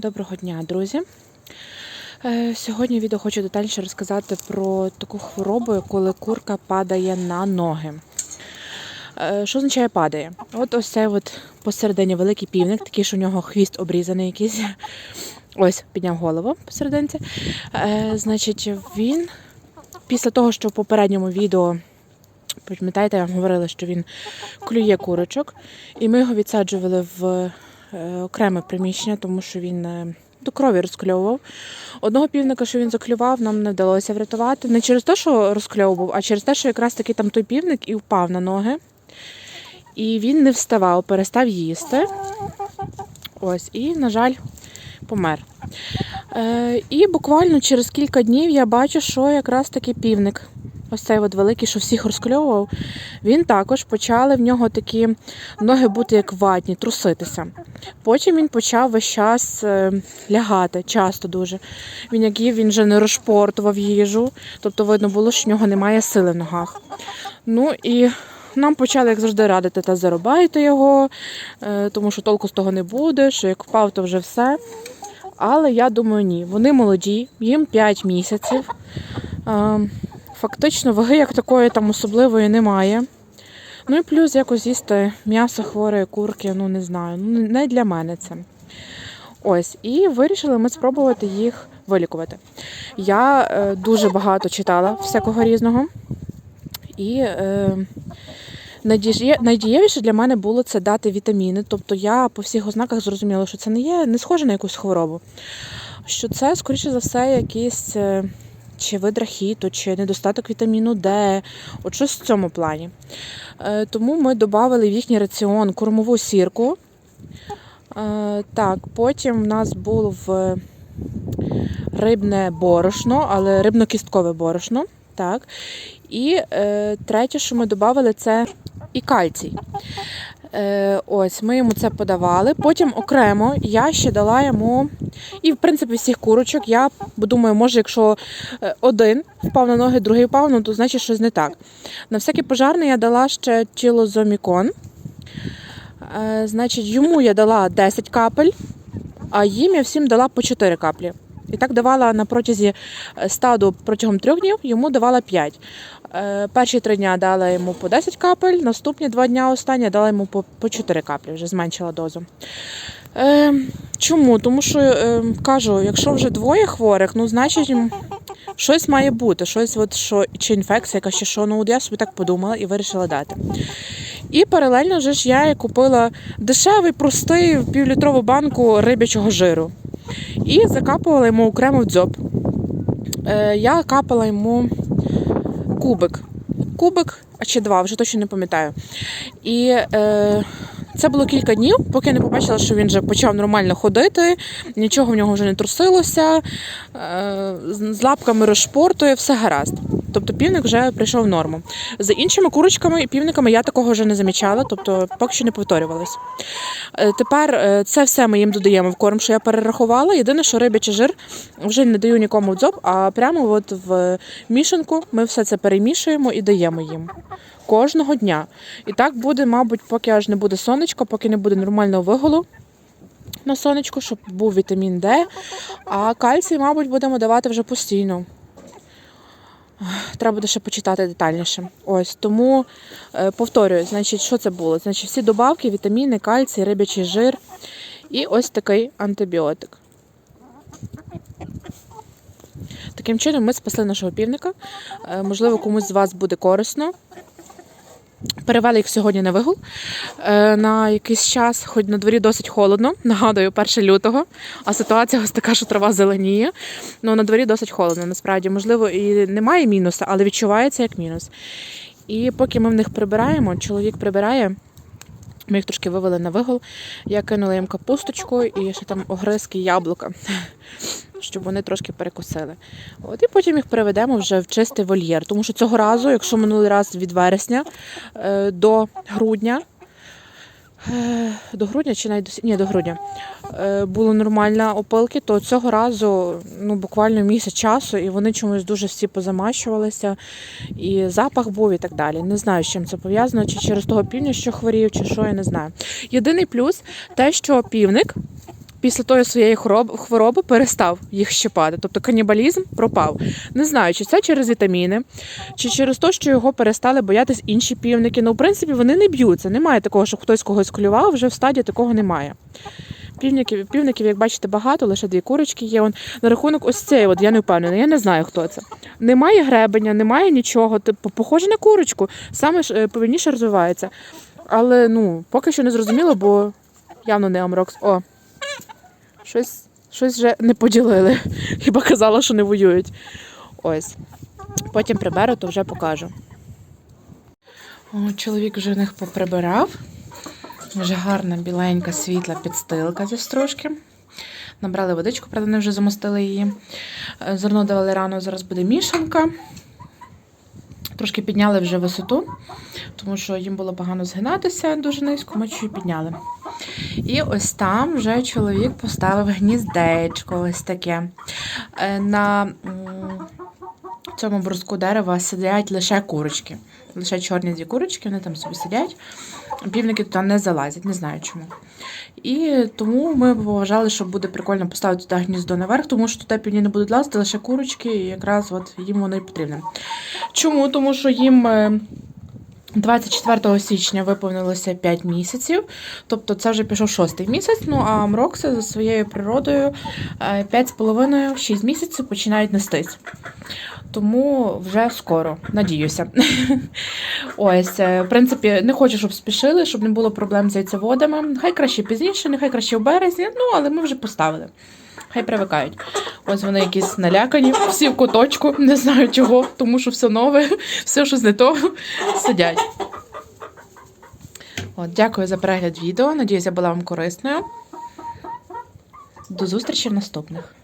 Доброго дня, друзі. Е, Сьогодні відео хочу детальніше розказати про таку хворобу, коли курка падає на ноги. Е, Що означає падає? От ось цей от посередині великий півник, такий, що у нього хвіст обрізаний якийсь. Ось, підняв голову посерединці. Е, Значить, він після того, що в попередньому відео, пам'ятаєте, я вам говорила, що він клює курочок, і ми його відсаджували в окреме приміщення, тому що він е, до крові розкльовував. Одного півника, що він заклював, нам не вдалося врятувати. Не через те, що розкльовував, а через те, що якраз таки там той півник і впав на ноги. І він не вставав, перестав їсти. Ось, і, на жаль, помер. Е, і буквально через кілька днів я бачу, що якраз таки півник. Ось цей от великий, що всіх розкльовував, він також почали в нього такі ноги бути як ватні, труситися. Потім він почав весь час е, лягати, часто дуже. Він як їв, він вже не розшпортував їжу, тобто видно було, що в нього немає сили в ногах. Ну і нам почали, як завжди, радити та зарубайте його, е, тому що толку з того не буде, що як впав, то вже все. Але я думаю, ні. Вони молоді, їм 5 місяців. Е, Фактично, ваги як такої там особливої немає. Ну і плюс якось їсти м'ясо хворої курки, ну не знаю. Ну не для мене це. Ось, і вирішили ми спробувати їх вилікувати. Я е, дуже багато читала всякого різного. І е, найдіє- найдієвіше для мене було це дати вітаміни. Тобто я по всіх ознаках зрозуміла, що це не є не схоже на якусь хворобу. Що це, скоріше за все, якісь. Чи вид рахіту, чи недостаток вітаміну Д, от щось в цьому плані. Е, Тому ми додали в їхній раціон кормову сірку. Е, Так, потім в нас був е, рибне борошно, але рибно-кісткове борошно. Так. І е, третє, що ми додали, це і кальцій. Е, ось, ми йому це подавали. Потім окремо я ще дала йому, і в принципі всіх курочок. Я думаю, може, якщо е, один впав на ноги, другий впав, ну то значить щось не так. На всякий пожарний я дала ще тілозомікон. Е, значить, йому я дала 10 капель, а їм я всім дала по 4 каплі. І так давала на протязі е, стаду протягом трьох днів, йому давала 5. Е, Перші три дня дала йому по 10 капель, наступні два дня останні дала йому по, по 4 каплі, вже зменшила дозу. Е, чому? Тому що кажу, якщо вже двоє хворих, ну значить щось має бути, щось, от, що, чи інфекція, яка ще що. Ну, от я собі так подумала і вирішила дати. І паралельно вже ж я купила дешевий, простий півлітрову банку рибячого жиру. І закапувала йому окремо в дзьоб. Е, я капала йому кубик. Кубик, а чи два, вже точно не пам'ятаю. І е, це було кілька днів, поки не побачила, що він вже почав нормально ходити, нічого в нього вже не трусилося, е, з з лапками розшпортує, все гаразд. Тобто півник вже прийшов в норму. За іншими курочками і півниками я такого вже не замічала, тобто поки що не повторювалось. Е, Тепер е, це все ми їм додаємо в корм, що я перерахувала. Єдине, що рибячий жир вже не даю нікому в дзоб, а прямо от в мішанку ми все це перемішуємо і даємо їм кожного дня. І так буде, мабуть, поки аж не буде сонечко, поки не буде нормального виголу на сонечку, щоб був вітамін Д. А кальцій, мабуть, будемо давати вже постійно. Треба буде ще почитати детальніше. Ось тому е, повторюю, значить, що це було? Значить, всі добавки, вітаміни, кальцій, рибячий жир і ось такий антибіотик. Таким чином ми спасли нашого півника. Е, Можливо, комусь з вас буде корисно. Перевели їх сьогодні на вигул е, на якийсь час, хоч на дворі досить холодно. Нагадую, 1 лютого, а ситуація ось така, що трава зеленіє. Ну на дворі досить холодно. Насправді, можливо, і немає мінуса, але відчувається як мінус. І поки ми в них прибираємо, чоловік прибирає. Ми їх трошки вивели на вигул. Я кинула їм капусточку і ще там огризки, яблука, щоб вони трошки перекусили. От і потім їх переведемо вже в чистий вольєр. Тому що цього разу, якщо минулий раз від вересня е, до грудня, е, до грудня чи навіть до, ні, до грудня е, було нормально опилки, то цього разу ну, буквально місяць часу, і вони чомусь дуже всі позамащувалися, і запах був і так далі. Не знаю, з чим це пов'язано, чи через того півня, що хворів, чи що, я не знаю. Єдиний плюс те, що півник після тої своєї хвороб- хвороби перестав їх щипати. Тобто канібалізм пропав. Не знаю, чи це через вітаміни, чи через те, що його перестали боятись інші півники. Ну, в принципі, вони не б'ються. Немає такого, щоб хтось когось клював, вже в стадії такого немає. Півників, півників, як бачите, багато, лише дві курочки є. Он, на рахунок ось цієї, от я не впевнена, я не знаю, хто це. Немає гребеня, немає нічого. Типу, похоже на курочку, саме ж е, повільніше розвивається. Але ну, поки що не зрозуміло, бо явно не Амрокс. О, щось, щось вже не поділили. Хіба казала, що не воюють. Ось. Потім приберу, то вже покажу. О, чоловік вже в них поприбирав. Вже гарна біленька світла підстилка зі стружки. Набрали водичку, правда, вони вже замостили її. Е, Зерно давали рано, зараз буде мішанка. Трошки підняли вже висоту, тому що їм було погано згинатися дуже низько, ми чуть підняли. І ось там вже чоловік поставив гніздечко, ось таке. Е, На цьому бруску дерева сидять лише курочки. Лише чорні дві курочки, вони там собі сидять. Півники туди не залазять, не знаю чому. І тому ми вважали, що буде прикольно поставити туди гніздо наверх, тому що туди півні не будуть лазити, лише курочки, і якраз от їм воно і потрібно. Чому? Тому що їм. Е, 24 січня виповнилося 5 місяців, тобто це вже пішов шостий місяць. Ну а Мрокси за своєю природою 5,5-6 місяців починають нестись. Тому вже скоро, надіюся. Ось, е, в принципі, не хочу, щоб спішили, щоб не було проблем з яйцеводами. Нехай краще пізніше, нехай краще в березні, ну але ми вже поставили. Хай привикають. Ось вони якісь налякані, всі в куточку, не знаю чого, тому що все нове, все щось не то сидять. От, дякую за перегляд відео. Надіюсь, я була вам корисною. До зустрічі в наступних.